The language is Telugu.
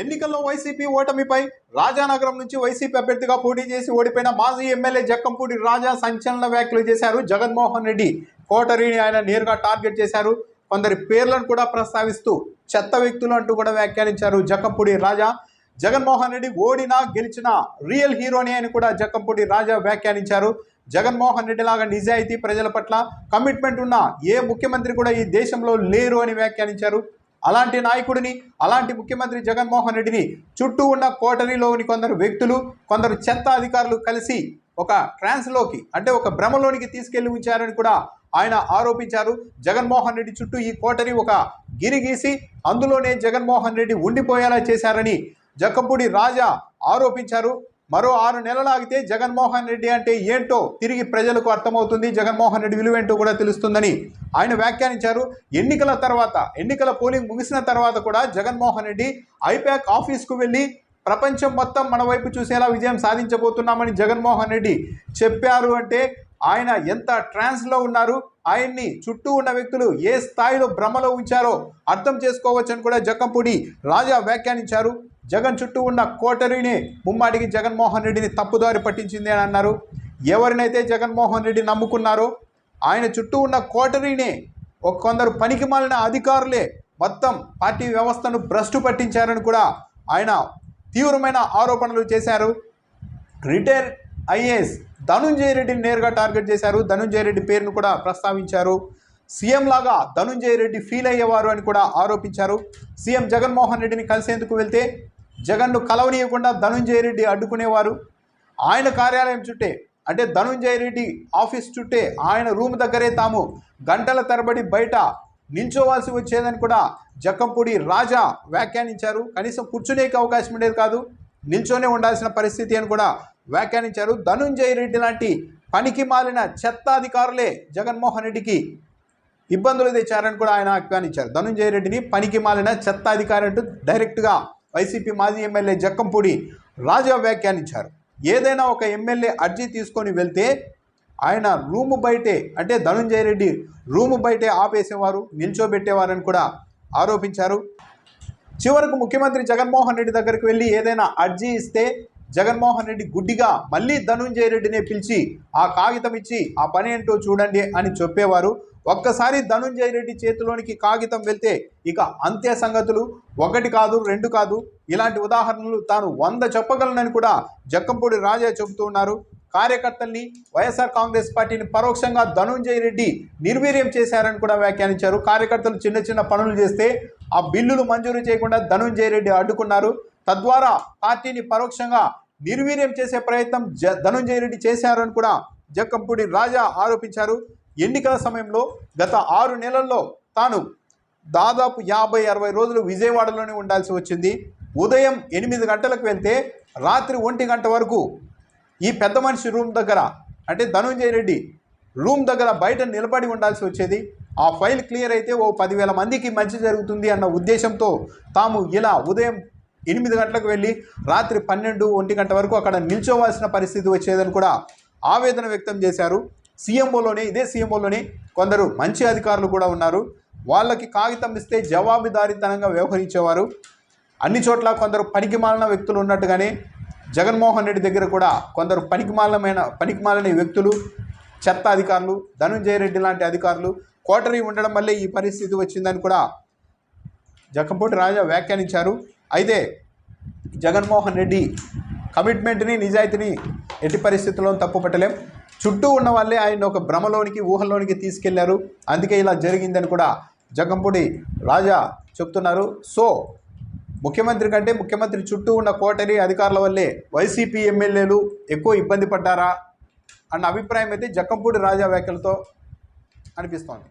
ఎన్నికల్లో వైసీపీ ఓటమిపై రాజానగరం నుంచి వైసీపీ అభ్యర్థిగా పోటీ చేసి ఓడిపోయిన మాజీ ఎమ్మెల్యే జక్కంపూడి రాజా సంచలన వ్యాఖ్యలు చేశారు. జగన్మోహన్ రెడ్డి కోటరీని ఆయన నేరుగా టార్గెట్ చేశారు. కొందరి పేర్లను కూడా ప్రస్తావిస్తూ చెత్త వ్యక్తులు అంటూ కూడా వ్యాఖ్యానించారు జక్కంపూడి రాజా. జగన్మోహన్ రెడ్డి ఓడినా గెలిచినా రియల్ హీరోని అని కూడా జక్కంపూడి రాజా వ్యాఖ్యానించారు. జగన్మోహన్ రెడ్డి లాగా నిజాయితీ ప్రజల పట్ల కమిట్మెంట్ ఉన్న ఏ ముఖ్యమంత్రి కూడా ఈ దేశంలో లేరు అని వ్యాఖ్యానించారు. అలాంటి నాయకుడిని అలాంటి ముఖ్యమంత్రి జగన్మోహన్ రెడ్డిని చుట్టూ ఉన్న కోటరీలోని కొందరు వ్యక్తులు కొందరు చెత్త అధికారులు కలిసి ఒక ట్రాన్స్లోకి అంటే ఒక భ్రమలోనికి తీసుకెళ్ళి ఉంచారని కూడా ఆయన ఆరోపించారు. జగన్మోహన్ రెడ్డి చుట్టూ ఈ కోటరీ ఒక గిరి గీసి అందులోనే జగన్మోహన్ రెడ్డి ఉండిపోయేలా చేశారని జక్కంపూడి రాజా ఆరోపించారు. మరో ఆరు నెలలు ఆగితే జగన్మోహన్ రెడ్డి అంటే ఏంటో తిరిగి ప్రజలకు అర్థమవుతుంది. జగన్మోహన్ రెడ్డి విలువేంటో కూడా తెలుస్తుందని ఆయన వ్యాఖ్యానించారు. ఎన్నికల తర్వాత ఎన్నికల పోలింగ్ ముగిసిన తర్వాత కూడా జగన్మోహన్ రెడ్డి ఐపాక్ ఆఫీస్కు వెళ్ళి ప్రపంచం మొత్తం మన వైపు చూసేలా విజయం సాధించబోతున్నామని జగన్మోహన్ రెడ్డి చెప్పారు అంటే ఆయన ఎంత ట్రాన్స్లో ఉన్నారు ఆయన్ని చుట్టూ ఉన్న వ్యక్తులు ఏ స్థాయిలో భ్రమలో ఉంచారో అర్థం చేసుకోవచ్చని కూడా జక్కంపూడి రాజా వ్యాఖ్యానించారు. జగన్ చుట్టూ ఉన్న కోటరీని ముమ్మాటికి జగన్మోహన్ రెడ్డిని తప్పుదారి పట్టించింది అని అన్నారు. ఎవరినైతే జగన్మోహన్ రెడ్డి నమ్ముకున్నారో ఆయన చుట్టూ ఉన్న కోటరీని ఒక కొందరు పనికి మాలిన అధికారులే మొత్తం పార్టీ వ్యవస్థను భ్రష్టు పట్టించారని కూడా ఆయన తీవ్రమైన ఆరోపణలు చేశారు. రిటైర్ ఐఏఎస్ ధనుంజయ రెడ్డిని నేరుగా టార్గెట్ చేశారు. ధనుంజయ రెడ్డి పేరును కూడా ప్రస్తావించారు. సీఎం లాగా ధనుంజయ రెడ్డి ఫీల్ అయ్యేవారు అని కూడా ఆరోపించారు. సీఎం జగన్మోహన్ రెడ్డిని కలిసేందుకు వెళ్తే జగన్ను కలవనీయకుండా ధనుంజయ రెడ్డి అడ్డుకునేవారు. ఆయన కార్యాలయం చుట్టే అంటే ధనుంజయ రెడ్డి ఆఫీస్ చుట్టే ఆయన రూమ్ దగ్గరే తాము గంటల తరబడి బయట నిల్చోవాల్సి వచ్చేదని కూడా జక్కంపూడి రాజా వ్యాఖ్యానించారు. కనీసం కూర్చునేకి అవకాశం ఉండేది కాదు. నిల్చొనే ఉండాల్సిన పరిస్థితి అని కూడా వ్యాఖ్యానించారు. ధనుంజయ రెడ్డి లాంటి పనికి మాలిన చెత్త అధికారులే జగన్మోహన్ రెడ్డికి ఇబ్బందులు తెచ్చారని కూడా ఆయన ఆహ్వానించారు ధనుంజయ రెడ్డిని పనికి మాలిన చెత్త అధికారి అంటూ డైరెక్ట్గా వైసీపీ మాజీ ఎమ్మెల్యే జక్కంపూడి రాజా వ్యాఖ్యానించారు. ఏదైనా ఒక ఎమ్మెల్యే అర్జీ తీసుకొని వెళ్తే ఆయన రూము బయటే అంటే ధనుంజయ రెడ్డి రూము బయటే ఆపేసేవారు నిల్చోబెట్టేవారని కూడా ఆరోపించారు. చివరకు ముఖ్యమంత్రి జగన్మోహన్ రెడ్డి దగ్గరికి వెళ్ళి ఏదైనా అర్జీ ఇస్తే జగన్మోహన్ రెడ్డి గుడ్డిగా మళ్ళీ ధనుంజయ రెడ్డినే పిలిచి ఆ కాగితం ఇచ్చి ఆ పని ఏంటో చూడండి అని చెప్పేవారు. ఒక్కసారి ధనుంజయ రెడ్డి చేతిలోనికి కాగితం వెళ్తే ఇక అంత్య సంగతులు. ఒకటి కాదు రెండు కాదు. ఇలాంటి ఉదాహరణలు తాను వంద చెప్పగలనని కూడా జక్కంపూడి రాజా చెబుతూ ఉన్నారు. కార్యకర్తల్ని వైఎస్ఆర్ కాంగ్రెస్ పార్టీని పరోక్షంగా ధనుంజయ రెడ్డి నిర్వీర్యం చేశారని కూడా వ్యాఖ్యానించారు. కార్యకర్తలు చిన్న చిన్న పనులు చేస్తే ఆ బిల్లులు మంజూరు చేయకుండా ధనుంజయ రెడ్డి అడ్డుకున్నారు. తద్వారా పార్టీని పరోక్షంగా నిర్వీర్యం చేసే ప్రయత్నం జ ధనుంజయ రెడ్డి చేశారని కూడా జక్కంపూడి రాజా ఆరోపించారు. ఎన్నికల సమయంలో గత ఆరు నెలల్లో తాను దాదాపు యాభై అరవై రోజులు విజయవాడలోనే ఉండాల్సి వచ్చింది. ఉదయం ఎనిమిది గంటలకు వెళ్తే రాత్రి ఒంటి గంట వరకు ఈ పెద్ద మనిషి రూమ్ దగ్గర అంటే ధనుంజయ రెడ్డి రూమ్ దగ్గర బయట నిలబడి ఉండాల్సి వచ్చేది. ఆ ఫైల్ క్లియర్ అయితే ఓ పదివేల మందికి మంచి జరుగుతుంది అన్న ఉద్దేశంతో తాము ఇలా ఉదయం ఎనిమిది గంటలకు వెళ్ళి రాత్రి పన్నెండు ఒంటి గంట వరకు అక్కడ నిల్చోవాల్సిన పరిస్థితి వచ్చేదని కూడా ఆవేదన వ్యక్తం చేశారు. సీఎంఓలోనే ఇదే సీఎంఓలోనే కొందరు మంచి అధికారులు కూడా ఉన్నారు. వాళ్ళకి కాగితం ఇస్తే జవాబుదారీతనంగా వ్యవహరించేవారు. అన్ని చోట్ల కొందరు పనికిమాలిన వ్యక్తులు ఉన్నట్టుగానే జగన్మోహన్ రెడ్డి దగ్గర కూడా కొందరు పనికిమాలమైన పనికిమాలిన వ్యక్తులు చెత్త అధికారులు ధనుంజయ రెడ్డి లాంటి అధికారులు కోటరీ ఉండడం వల్లే ఈ పరిస్థితి వచ్చిందని కూడా జక్కంపూటి రాజా వ్యాఖ్యానించారు. అయితే జగన్మోహన్ రెడ్డి కమిట్మెంట్ని నిజాయితీని ఎట్టి పరిస్థితుల్లో తప్పుపట్టలేం చుట్టూ ఉన్న వాళ్ళే ఆయన ఒక భ్రమలోనికి ఊహల్లోనికి తీసుకెళ్ళారు. అందుకే ఇలా జరిగిందని కూడా జగంపూడి రాజా చెప్తున్నారు. సో ముఖ్యమంత్రి కంటే ముఖ్యమంత్రి చుట్టూ ఉన్న కోటరీ అధికారుల వల్లే వైసీపీ ఎమ్మెల్యేలు ఎక్కువ ఇబ్బంది పడ్డారా? అన్న అభిప్రాయం అయితే జక్కంపూడి రాజా వ్యాఖ్యలతో అనిపిస్తోంది.